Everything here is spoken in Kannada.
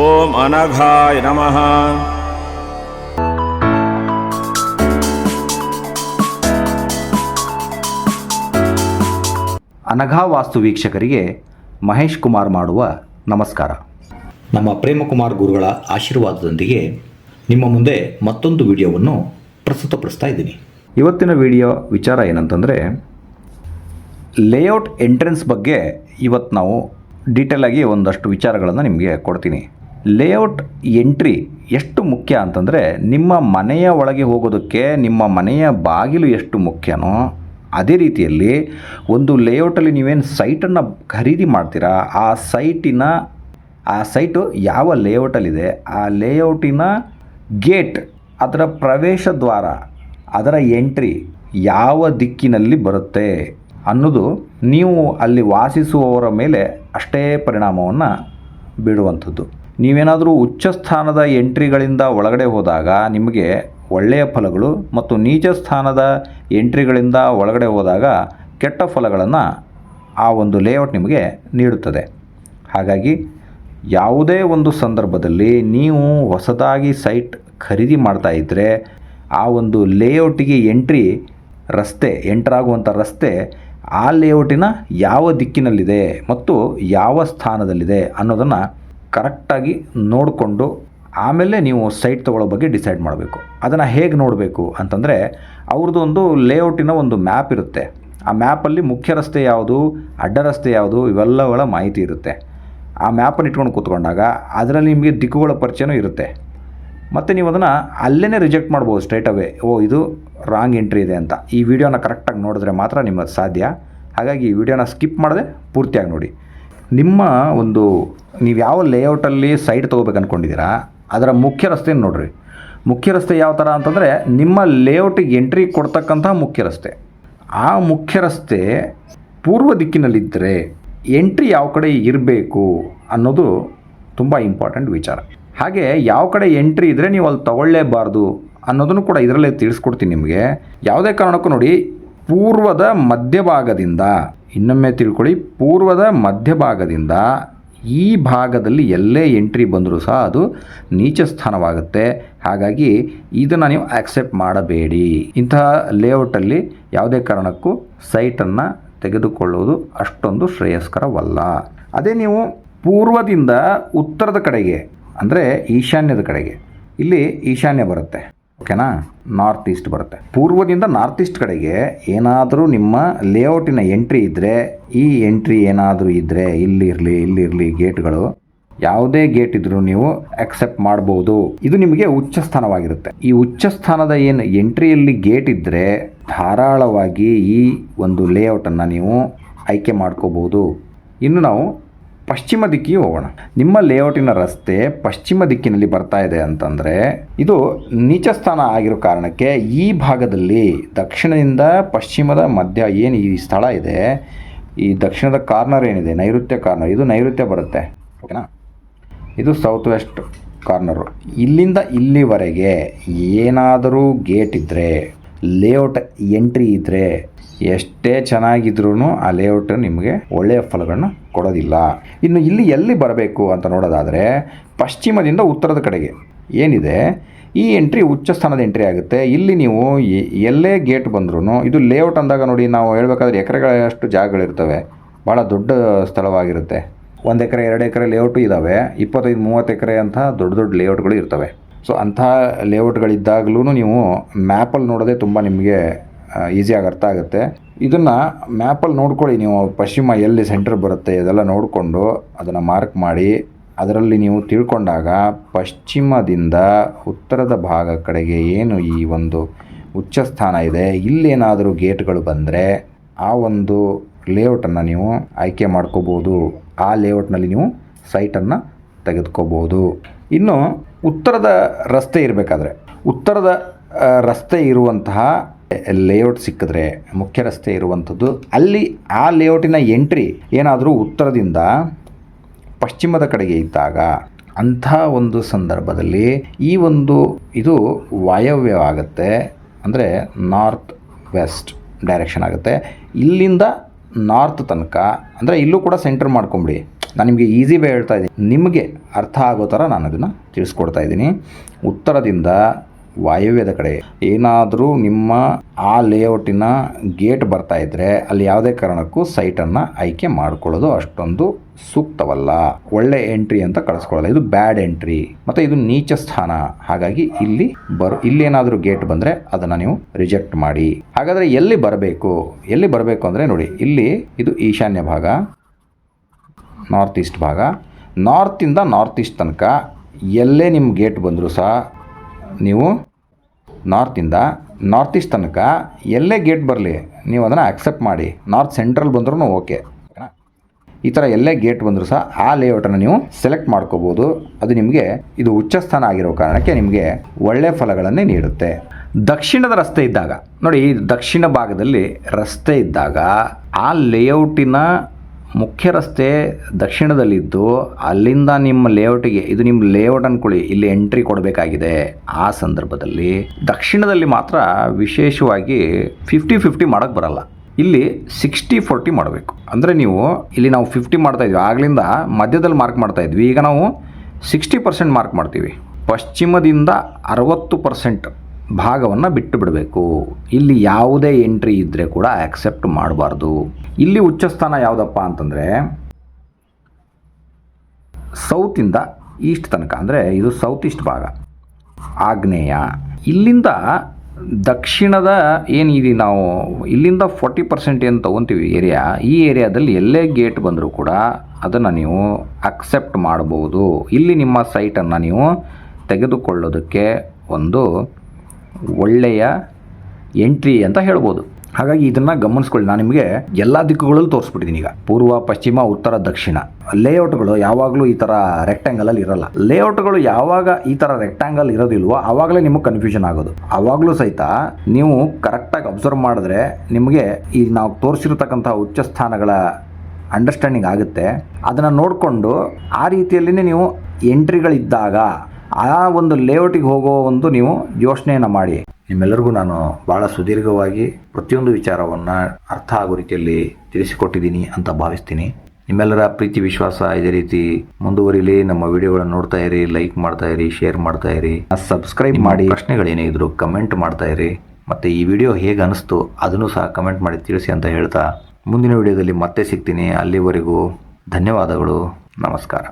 ಓಂ ಅನಘಾಯ ನಮಃ. ಅನಘಾ ವಾಸ್ತು ವೀಕ್ಷಕರಿಗೆ ಮಹೇಶ್ ಕುಮಾರ್ ಮಾಡುವ ನಮಸ್ಕಾರ. ನಮ್ಮ ಪ್ರೇಮಕುಮಾರ್ ಗುರುಗಳ ಆಶೀರ್ವಾದದೊಂದಿಗೆ ನಿಮ್ಮ ಮುಂದೆ ಮತ್ತೊಂದು ವಿಡಿಯೋವನ್ನು ಪ್ರಸ್ತುತಪಡಿಸ್ತಾ ಇದ್ದೀನಿ. ಇವತ್ತಿನ ವಿಡಿಯೋ ವಿಚಾರ ಏನಂತಂದರೆ ಲೇಔಟ್ ಎಂಟ್ರೆನ್ಸ್ ಬಗ್ಗೆ ಇವತ್ತು ನಾವು ಡೀಟೇಲಾಗಿ ಒಂದಷ್ಟು ವಿಚಾರಗಳನ್ನು ನಿಮಗೆ ಕೊಡ್ತೀನಿ. ಲೇಔಟ್ ಎಂಟ್ರಿ ಎಷ್ಟು ಮುಖ್ಯ ಅಂತಂದರೆ ನಿಮ್ಮ ಮನೆಯ ಒಳಗೆ ಹೋಗೋದಕ್ಕೆ ನಿಮ್ಮ ಮನೆಯ ಬಾಗಿಲು ಎಷ್ಟು ಮುಖ್ಯನೋ ಅದೇ ರೀತಿಯಲ್ಲಿ ಒಂದು ಲೇಔಟಲ್ಲಿ ನೀವೇನು ಸೈಟನ್ನು ಖರೀದಿ ಮಾಡ್ತೀರಾ, ಆ ಸೈಟಿನ ಆ ಸೈಟು ಯಾವ ಲೇಔಟಲ್ಲಿದೆ ಆ ಲೇಔಟಿನ ಗೇಟ್ ಅದರ ಪ್ರವೇಶ ದ್ವಾರ, ಅದರ ಎಂಟ್ರಿ ಯಾವ ದಿಕ್ಕಿನಲ್ಲಿ ಬರುತ್ತೆ ಅನ್ನೋದು ನೀವು ಅಲ್ಲಿ ವಾಸಿಸುವವರ ಮೇಲೆ ಅಷ್ಟೇ ಪರಿಣಾಮವನ್ನು ಬೀಳುವಂಥದ್ದು. ನೀವೇನಾದರೂ ಉಚ್ಚ ಸ್ಥಾನದ ಎಂಟ್ರಿಗಳಿಂದ ಒಳಗಡೆ ಹೋದಾಗ ನಿಮಗೆ ಒಳ್ಳೆಯ ಫಲಗಳು ಮತ್ತು ನೀಚ ಸ್ಥಾನದ ಎಂಟ್ರಿಗಳಿಂದ ಒಳಗಡೆ ಹೋದಾಗ ಕೆಟ್ಟ ಫಲಗಳನ್ನು ಆ ಒಂದು ಲೇಔಟ್ ನಿಮಗೆ ನೀಡುತ್ತದೆ. ಹಾಗಾಗಿ ಯಾವುದೇ ಒಂದು ಸಂದರ್ಭದಲ್ಲಿ ನೀವು ಹೊಸದಾಗಿ ಸೈಟ್ ಖರೀದಿ ಮಾಡ್ತಾ ಇದ್ದರೆ ಆ ಒಂದು ಲೇಔಟಿಗೆ ಎಂಟ್ರಿ ರಸ್ತೆ ಎಂಟ್ರಾಗುವಂಥ ರಸ್ತೆ ಆ ಲೇಔಟಿನ ಯಾವ ದಿಕ್ಕಿನಲ್ಲಿದೆ ಮತ್ತು ಯಾವ ಸ್ಥಾನದಲ್ಲಿದೆ ಅನ್ನೋದನ್ನು ಕರೆಕ್ಟಾಗಿ ನೋಡಿಕೊಂಡು ಆಮೇಲೆ ನೀವು ಸೈಟ್ ತೊಗೊಳ್ಳೋ ಬಗ್ಗೆ ಡಿಸೈಡ್ ಮಾಡಬೇಕು. ಅದನ್ನು ಹೇಗೆ ನೋಡಬೇಕು ಅಂತಂದರೆ ಅವ್ರದ್ದು ಒಂದು ಲೇಔಟಿನ ಒಂದು ಮ್ಯಾಪ್ ಇರುತ್ತೆ. ಆ ಮ್ಯಾಪಲ್ಲಿ ಮುಖ್ಯ ರಸ್ತೆ ಯಾವುದು, ಅಡ್ಡ ರಸ್ತೆ ಯಾವುದು ಇವೆಲ್ಲಗಳ ಮಾಹಿತಿ ಇರುತ್ತೆ. ಆ ಮ್ಯಾಪನ್ನು ಇಟ್ಕೊಂಡು ಕೂತ್ಕೊಂಡಾಗ ಅದರಲ್ಲಿ ನಿಮಗೆ ದಿಕ್ಕುಗಳ ಪರಿಚಯನೂ ಇರುತ್ತೆ. ಮತ್ತು ನೀವು ಅದನ್ನು ಅಲ್ಲೇ ರಿಜೆಕ್ಟ್ ಮಾಡ್ಬೋದು ಸ್ಟ್ರೈಟ್ ಅವೇ, ಓ, ಇದು ರಾಂಗ್ ಎಂಟ್ರಿ ಇದೆ ಅಂತ. ಈ ವಿಡಿಯೋನ ಕರೆಕ್ಟಾಗಿ ನೋಡಿದ್ರೆ ಮಾತ್ರ ನಿಮಗೆ ಸಾಧ್ಯ. ಹಾಗಾಗಿ ಈ ವಿಡಿಯೋನ ಸ್ಕಿಪ್ ಮಾಡದೆ ಪೂರ್ತಿಯಾಗಿ ನೋಡಿ. ನಿಮ್ಮ ಒಂದು ನೀವು ಯಾವ ಲೇಔಟಲ್ಲಿ ಸೈಟ್ ತೊಗೋಬೇಕು ಅಂದ್ಕೊಂಡಿದ್ದೀರಾ ಅದರ ಮುಖ್ಯ ರಸ್ತೆ ನೋಡಿರಿ. ಮುಖ್ಯ ರಸ್ತೆ ಯಾವ ಥರ ಅಂತಂದರೆ ನಿಮ್ಮ ಲೇಔಟಿಗೆ ಎಂಟ್ರಿ ಕೊಡ್ತಕ್ಕಂಥ ಮುಖ್ಯ ರಸ್ತೆ. ಆ ಮುಖ್ಯ ರಸ್ತೆ ಪೂರ್ವ ದಿಕ್ಕಿನಲ್ಲಿದ್ದರೆ ಎಂಟ್ರಿ ಯಾವ ಕಡೆ ಇರಬೇಕು ಅನ್ನೋದು ತುಂಬ ಇಂಪಾರ್ಟೆಂಟ್ ವಿಚಾರ. ಹಾಗೆ ಯಾವ ಕಡೆ ಎಂಟ್ರಿ ಇದ್ದರೆ ನೀವು ಅಲ್ಲಿ ತಗೊಳ್ಳೇಬಾರ್ದು ಅನ್ನೋದನ್ನು ಕೂಡ ಇದರಲ್ಲೇ ತಿಳಿಸ್ಕೊಡ್ತೀನಿ ನಿಮಗೆ. ಯಾವುದೇ ಕಾರಣಕ್ಕೂ ನೋಡಿ, ಪೂರ್ವದ ಮಧ್ಯಭಾಗದಿಂದ ಇನ್ನೊಮ್ಮೆ ತಿಳ್ಕೊಳ್ಳಿ, ಪೂರ್ವದ ಮಧ್ಯಭಾಗದಿಂದ ಈ ಭಾಗದಲ್ಲಿ ಎಲ್ಲೇ ಎಂಟ್ರಿ ಬಂದರೂ ಸಹ ಅದು ನೀಚ ಸ್ಥಾನವಾಗುತ್ತೆ. ಹಾಗಾಗಿ ಇದನ್ನು ನೀವು ಆಕ್ಸೆಪ್ಟ್ ಮಾಡಬೇಡಿ. ಇಂತಹ ಲೇಔಟಲ್ಲಿ ಯಾವುದೇ ಕಾರಣಕ್ಕೂ ಸೈಟನ್ನು ತೆಗೆದುಕೊಳ್ಳುವುದು ಅಷ್ಟೊಂದು ಶ್ರೇಯಸ್ಕರವಲ್ಲ. ಅದೇ ನೀವು ಪೂರ್ವದಿಂದ ಉತ್ತರದ ಕಡೆಗೆ, ಅಂದರೆ ಈಶಾನ್ಯದ ಕಡೆಗೆ, ಇಲ್ಲಿ ಈಶಾನ್ಯ ಬರುತ್ತೆ. ಓಕೆನಾ? ನಾರ್ತ್ ಈಸ್ಟ್ ಬರುತ್ತೆ. ಪೂರ್ವದಿಂದ ನಾರ್ತ್ ಈಸ್ಟ್ ಕಡೆಗೆ ಏನಾದರೂ ನಿಮ್ಮ ಲೇಔಟಿನ ಎಂಟ್ರಿ ಇದ್ದರೆ ಈ ಎಂಟ್ರಿ ಏನಾದರೂ ಇದ್ದರೆ ಇಲ್ಲಿರಲಿ ಇಲ್ಲಿರಲಿ ಗೇಟ್ಗಳು ಯಾವುದೇ ಗೇಟ್ ಇದ್ರೂ ನೀವು ಅಕ್ಸೆಪ್ಟ್ ಮಾಡ್ಬೋದು. ಇದು ನಿಮಗೆ ಉಚ್ಚ ಸ್ಥಾನವಾಗಿರುತ್ತೆ. ಈ ಉಚ್ಚ ಸ್ಥಾನದ ಏನು ಎಂಟ್ರಿಯಲ್ಲಿ ಗೇಟ್ ಇದ್ದರೆ ಧಾರಾಳವಾಗಿ ಈ ಒಂದು ಲೇಔಟನ್ನು ನೀವು ಆಯ್ಕೆ ಮಾಡ್ಕೋಬೋದು. ಇನ್ನು ನಾವು ಪಶ್ಚಿಮ ದಿಕ್ಕಿಗೆ ಹೋಗೋಣ. ನಿಮ್ಮ ಲೇಔಟಿನ ರಸ್ತೆ ಪಶ್ಚಿಮ ದಿಕ್ಕಿನಲ್ಲಿ ಬರ್ತಾ ಇದೆ ಅಂತಂದರೆ ಇದು ನೀಚ ಸ್ಥಾನ ಆಗಿರೋ ಕಾರಣಕ್ಕೆ ಈ ಭಾಗದಲ್ಲಿ ದಕ್ಷಿಣದಿಂದ ಪಶ್ಚಿಮದ ಮಧ್ಯ ಏನು ಈ ಸ್ಥಳ ಇದೆ, ಈ ದಕ್ಷಿಣದ ಕಾರ್ನರ್ ಏನಿದೆ, ನೈಋತ್ಯ ಕಾರ್ನರ್, ಇದು ನೈಋತ್ಯ ಬರುತ್ತೆ. ಓಕೆನಾ ಇದು ಸೌತ್ ವೆಸ್ಟ್ ಕಾರ್ನರು ಇಲ್ಲಿಂದ ಇಲ್ಲಿವರೆಗೆ ಏನಾದರೂ ಗೇಟ್ ಇದ್ದರೆ ಲೇಔಟ್ ಎಂಟ್ರಿ ಇದ್ದರೆ ಎಷ್ಟೇ ಚೆನ್ನಾಗಿದ್ರೂ ಆ ಲೇಔಟ್ ನಿಮಗೆ ಒಳ್ಳೆಯ ಫಲಗಳನ್ನು ಕೊಡೋದಿಲ್ಲ. ಇನ್ನು ಇಲ್ಲಿ ಎಲ್ಲಿ ಬರಬೇಕು ಅಂತ ನೋಡೋದಾದರೆ ಪಶ್ಚಿಮದಿಂದ ಉತ್ತರದ ಕಡೆಗೆ. ಏನಿದೆ? ಈ ಎಂಟ್ರಿ ಉಚ್ಚ ಸ್ಥಾನದ ಎಂಟ್ರಿ ಆಗುತ್ತೆ. ಇಲ್ಲಿ ನೀವು ಎಲ್ಲೇ ಗೇಟ್ ಬಂದ್ರೂ ಇದು ಲೇಔಟ್ ಅಂದಾಗ ನೋಡಿ ನಾವು ಹೇಳಬೇಕಾದ್ರೆ ಎಕರೆಗಳಷ್ಟು ಜಾಗಗಳಿರ್ತವೆ. ಭಾಳ ದೊಡ್ಡ ಸ್ಥಳವಾಗಿರುತ್ತೆ. ಒಂದು ಎಕರೆ, ಎರಡು ಎಕರೆ ಲೇಔಟು ಇದ್ದಾವೆ ಇಪ್ಪತ್ತೈದು, ಮೂವತ್ತು ಎಕರೆ ಅಂತ ದೊಡ್ಡ ದೊಡ್ಡ ಲೇಔಟ್ಗಳು ಇರ್ತವೆ. ಸೊ ಅಂಥ ಲೇಔಟ್ಗಳಿದ್ದಾಗಲೂ ನೀವು ಮ್ಯಾಪಲ್ಲಿ ನೋಡೋದೇ ತುಂಬ ನಿಮಗೆ ಈಸಿಯಾಗಿ ಅರ್ಥ ಆಗುತ್ತೆ. ಇದನ್ನು ಮ್ಯಾಪಲ್ಲಿ ನೋಡ್ಕೊಳ್ಳಿ ನೀವು, ಪಶ್ಚಿಮ ಎಲ್ಲಿ ಸೆಂಟರ್ ಬರುತ್ತೆ, ಇದೆಲ್ಲ ನೋಡಿಕೊಂಡು ಅದನ್ನು ಮಾರ್ಕ್ ಮಾಡಿ, ಅದರಲ್ಲಿ ನೀವು ತಿಳ್ಕೊಂಡಾಗ ಪಶ್ಚಿಮದಿಂದ ಉತ್ತರದ ಭಾಗ ಕಡೆಗೆ ಏನು ಈ ಒಂದು ಉಚ್ಚ ಸ್ಥಾನ ಇದೆ, ಇಲ್ಲೇನಾದರೂ ಗೇಟ್ಗಳು ಬಂದರೆ ಆ ಒಂದು ಲೇಔಟನ್ನು ನೀವು ಆಯ್ಕೆ ಮಾಡ್ಕೋಬೋದು. ಆ ಲೇಔಟ್ನಲ್ಲಿ ನೀವು ಸೈಟನ್ನು ತೆಗೆದುಕೋಬೋದು. ಇನ್ನು ಉತ್ತರದ ರಸ್ತೆ ಇರಬೇಕಾದ್ರೆ, ಉತ್ತರದ ರಸ್ತೆ ಇರುವಂತಹ ಲೇಔಟ್ ಸಿಕ್ಕಿದ್ರೆ ಮುಖ್ಯ ರಸ್ತೆ ಇರುವಂಥದ್ದು, ಅಲ್ಲಿ ಆ ಲೇಔಟಿನ ಎಂಟ್ರಿ ಏನಾದರೂ ಉತ್ತರದಿಂದ ಪಶ್ಚಿಮದ ಕಡೆಗೆ ಇದ್ದಾಗ ಅಂಥ ಒಂದು ಸಂದರ್ಭದಲ್ಲಿ ಈ ಒಂದು ಇದು ವಾಯವ್ಯವಾಗುತ್ತೆ ಅಂದರೆ ನಾರ್ತ್ ವೆಸ್ಟ್ ಡೈರೆಕ್ಷನ್ ಆಗುತ್ತೆ. ಇಲ್ಲಿಂದ ನಾರ್ತ್ ತನಕ, ಅಂದರೆ ಇಲ್ಲೂ ಕೂಡ ಸೆಂಟರ್ ಮಾಡ್ಕೊಂಬಿಡಿ. ನಾನು ನಿಮಗೆ ಈಸಿ ವೇ ಹೇಳ್ತಾ ಇದ್ದೀನಿ. ನಿಮಗೆ ಅರ್ಥ ಆಗೋ ಥರ ನಾನು ಅದನ್ನು ತಿಳಿಸ್ಕೊಡ್ತಾ ಇದ್ದೀನಿ. ಉತ್ತರದಿಂದ ವಾಯವ್ಯದ ಕಡೆ. ಏನಾದರೂ ನಿಮ್ಮ ಆ ಲೇಔಟಿನ ಗೇಟ್ ಬರ್ತಾ ಇದ್ದರೆ ಅಲ್ಲಿ ಯಾವುದೇ ಕಾರಣಕ್ಕೂ ಸೈಟನ್ನು ಆಯ್ಕೆ ಮಾಡಿಕೊಳ್ಳೋದು ಅಷ್ಟೊಂದು ಸೂಕ್ತವಲ್ಲ. ಒಳ್ಳೆ ಎಂಟ್ರಿ ಅಂತ ಕಳಿಸ್ಕೊಳ್ಳಲ್ಲ. ಇದು ಬ್ಯಾಡ್ ಎಂಟ್ರಿ ಮತ್ತು ಇದು ನೀಚ ಸ್ಥಾನ. ಹಾಗಾಗಿ ಇಲ್ಲಿ ಬರ್ ಇಲ್ಲೇನಾದರೂ ಗೇಟ್ ಬಂದರೆ ಅದನ್ನು ನೀವು ರಿಜೆಕ್ಟ್ ಮಾಡಿ. ಹಾಗಾದರೆ ಎಲ್ಲಿ ಬರಬೇಕು? ಎಲ್ಲಿ ಬರಬೇಕು ಅಂದರೆ ನೋಡಿ, ಇಲ್ಲಿ ಇದು ಈಶಾನ್ಯ ಭಾಗ ನಾರ್ತ್ ಈಸ್ಟ್ ಭಾಗ. ನಾರ್ತಿಂದ ನಾರ್ತ್ ಈಸ್ಟ್ ತನಕ ಎಲ್ಲೇ ನಿಮ್ಮ ಗೇಟ್ ಬಂದರೂ ಸಹ ನೀವು ನಾರ್ತಿಂದ ನಾರ್ತ್ ಈಸ್ಟ್ ತನಕ ಎಲ್ಲೇ ಗೇಟ್ ಬರಲಿ, ನೀವು ಅದನ್ನು ಅಕ್ಸೆಪ್ಟ್ ಮಾಡಿ. ನಾರ್ತ್ ಸೆಂಟ್ರಲ್ ಬಂದ್ರೂ ಓಕೆ ಈ ಥರ ಎಲ್ಲೇ ಗೇಟ್ ಬಂದರೂ ಸಹ ಆ ಲೇಔಟನ್ನು ನೀವು ಸೆಲೆಕ್ಟ್ ಮಾಡ್ಕೋಬೋದು. ಅದು ನಿಮಗೆ ಇದು ಉಚ್ಚ ಸ್ಥಾನ ಆಗಿರೋ ಕಾರಣಕ್ಕೆ ನಿಮಗೆ ಒಳ್ಳೆಯ ಫಲಗಳನ್ನೇ ನೀಡುತ್ತೆ. ದಕ್ಷಿಣದ ರಸ್ತೆ ಇದ್ದಾಗ, ನೋಡಿ ದಕ್ಷಿಣ ಭಾಗದಲ್ಲಿ ರಸ್ತೆ ಇದ್ದಾಗ ಆ ಲೇಔಟಿನ ಮುಖ್ಯ ರಸ್ತೆ ದಕ್ಷಿಣದಲ್ಲಿದ್ದು ಅಲ್ಲಿಂದ ನಿಮ್ಮ ಲೇಔಟಿಗೆ, ಇದು ನಿಮ್ಮ ಲೇಔಟ್ ಅನ್ಕೊಳ್ಳಿ, ಇಲ್ಲಿ ಎಂಟ್ರಿ ಕೊಡಬೇಕಾಗಿದೆ. ಆ ಸಂದರ್ಭದಲ್ಲಿ ದಕ್ಷಿಣದಲ್ಲಿ ಮಾತ್ರ ವಿಶೇಷವಾಗಿ ಫಿಫ್ಟಿ ಫಿಫ್ಟಿ ಮಾಡೋಕ್ಕೆ ಬರಲ್ಲ. ಇಲ್ಲಿ ಸಿಕ್ಸ್ಟಿ ಫೋರ್ಟಿ ಮಾಡಬೇಕು. ಅಂದರೆ ನೀವು ಇಲ್ಲಿ ನಾವು ಫಿಫ್ಟಿ ಮಾಡ್ತಾ ಇದ್ವಿ. ಆಗ್ಲಿಂದ ಮಧ್ಯದಲ್ಲಿ ಮಾರ್ಕ್ ಮಾಡ್ತಾ ಇದ್ವಿ. ಈಗ ನಾವು ಸಿಕ್ಸ್ಟಿ ಪರ್ಸೆಂಟ್ ಮಾರ್ಕ್ ಮಾಡ್ತೀವಿ. ಪಶ್ಚಿಮದಿಂದ ಅರವತ್ತು ಪರ್ಸೆಂಟ್ ಭಾಗವನ್ನು ಬಿಟ್ಟು ಬಿಡಬೇಕು. ಇಲ್ಲಿ ಯಾವುದೇ ಎಂಟ್ರಿ ಇದ್ದರೆ ಕೂಡ ಆಕ್ಸೆಪ್ಟ್ ಮಾಡಬಾರ್ದು. ಇಲ್ಲಿ ಉಚ್ಚ ಸ್ಥಾನ ಯಾವುದಪ್ಪ ಅಂತಂದರೆ ಸೌತಿಂದ ಈಸ್ಟ್ ತನಕ, ಅಂದರೆ ಇದು ಸೌತ್ ಈಸ್ಟ್ ಭಾಗ. ಆಗ್ನೇಯ. ಇಲ್ಲಿಂದ ದಕ್ಷಿಣದ ಏನಿದೆ ನಾವು, ಇಲ್ಲಿಂದ ಫೋರ್ಟಿ ಪರ್ಸೆಂಟ್ ಏನು ತೊಗೊತೀವಿ ಏರಿಯಾ ಈ ಏರಿಯಾದಲ್ಲಿ ಎಲ್ಲೇ ಗೇಟ್ ಬಂದರೂ ಕೂಡ ಅದನ್ನು ನೀವು ಅಕ್ಸೆಪ್ಟ್ ಮಾಡ್ಬೋದು. ಇಲ್ಲಿ ನಿಮ್ಮ ಸೈಟನ್ನು ನೀವು ತೆಗೆದುಕೊಳ್ಳೋದಕ್ಕೆ ಒಂದು ಒಳ್ಳೆಯ ಎಂಟ್ರಿ ಅಂತ ಹೇಳ್ಬೋದು. ಹಾಗಾಗಿ ಇದನ್ನು ಗಮನಿಸ್ಕೊಳ್ಳಿ. ನಾನು ನಿಮಗೆ ಎಲ್ಲ ದಿಕ್ಕುಗಳಲ್ಲೂ ತೋರಿಸ್ಬಿಟ್ಟಿದ್ದೀನಿ ಈಗ. ಪೂರ್ವ, ಪಶ್ಚಿಮ, ಉತ್ತರ, ದಕ್ಷಿಣ. ಲೇಔಟ್ಗಳು ಯಾವಾಗಲೂ ಈ ಥರ ರೆಕ್ಟ್ಯಾಂಗಲಲ್ಲಿ ಇರಲ್ಲ. ಲೇಔಟ್ಗಳು ಯಾವಾಗ ಈ ಥರ ರೆಕ್ಟ್ಯಾಂಗಲ್ ಇರೋದಿಲ್ವೋ ಆವಾಗಲೇ ನಿಮಗೆ ಕನ್ಫ್ಯೂಷನ್ ಆಗೋದು. ಆವಾಗಲೂ ಸಹಿತ ನೀವು ಕರೆಕ್ಟಾಗಿ ಅಬ್ಸರ್ವ್ ಮಾಡಿದ್ರೆ ನಿಮಗೆ ಈ ನಾವು ತೋರಿಸಿರ್ತಕ್ಕಂಥ ಉಚ್ಚ ಸ್ಥಾನಗಳ ಅಂಡರ್ಸ್ಟ್ಯಾಂಡಿಂಗ್ ಆಗುತ್ತೆ. ಅದನ್ನು ನೋಡಿಕೊಂಡು ಆ ರೀತಿಯಲ್ಲಿನೇ ನೀವು ಎಂಟ್ರಿಗಳಿದ್ದಾಗ ಆ ಒಂದು ಲೇಔಟಿಗೆ ಹೋಗೋ ಒಂದು ನೀವು ಯೋಚನೆಯನ್ನು ಮಾಡಿ. ನಿಮ್ಮೆಲ್ಲರಿಗೂ ನಾನು ಭಾಳ ಸುದೀರ್ಘವಾಗಿ ಪ್ರತಿಯೊಂದು ವಿಚಾರವನ್ನು ಅರ್ಥ ಆಗೋ ರೀತಿಯಲ್ಲಿ ತಿಳಿಸಿಕೊಟ್ಟಿದ್ದೀನಿ ಅಂತ ಭಾವಿಸ್ತೀನಿ. ನಿಮ್ಮೆಲ್ಲರ ಪ್ರೀತಿ ವಿಶ್ವಾಸ ಇದೇ ರೀತಿ ಮುಂದುವರಿಲಿ. ನಮ್ಮ ವಿಡಿಯೋಗಳನ್ನು ನೋಡ್ತಾ ಇರಿ ಲೈಕ್ ಮಾಡ್ತಾ ಇರಿ ಶೇರ್ ಮಾಡ್ತಾ ಇರಿ. ಸಬ್ಸ್ಕ್ರೈಬ್ ಮಾಡಿ. ಪ್ರಶ್ನೆಗಳೇನೇ ಇದ್ರು ಕಮೆಂಟ್ ಮಾಡ್ತಾ ಇರಿ. ಮತ್ತು ಈ ವಿಡಿಯೋ ಹೇಗೆ ಅನಿಸ್ತು ಅದನ್ನು ಸಹ ಕಮೆಂಟ್ ಮಾಡಿ ತಿಳಿಸಿ ಅಂತ ಹೇಳ್ತಾ ಮುಂದಿನ ವಿಡಿಯೋದಲ್ಲಿ ಮತ್ತೆ ಸಿಗ್ತೀನಿ. ಅಲ್ಲಿವರೆಗೂ ಧನ್ಯವಾದಗಳು. ನಮಸ್ಕಾರ.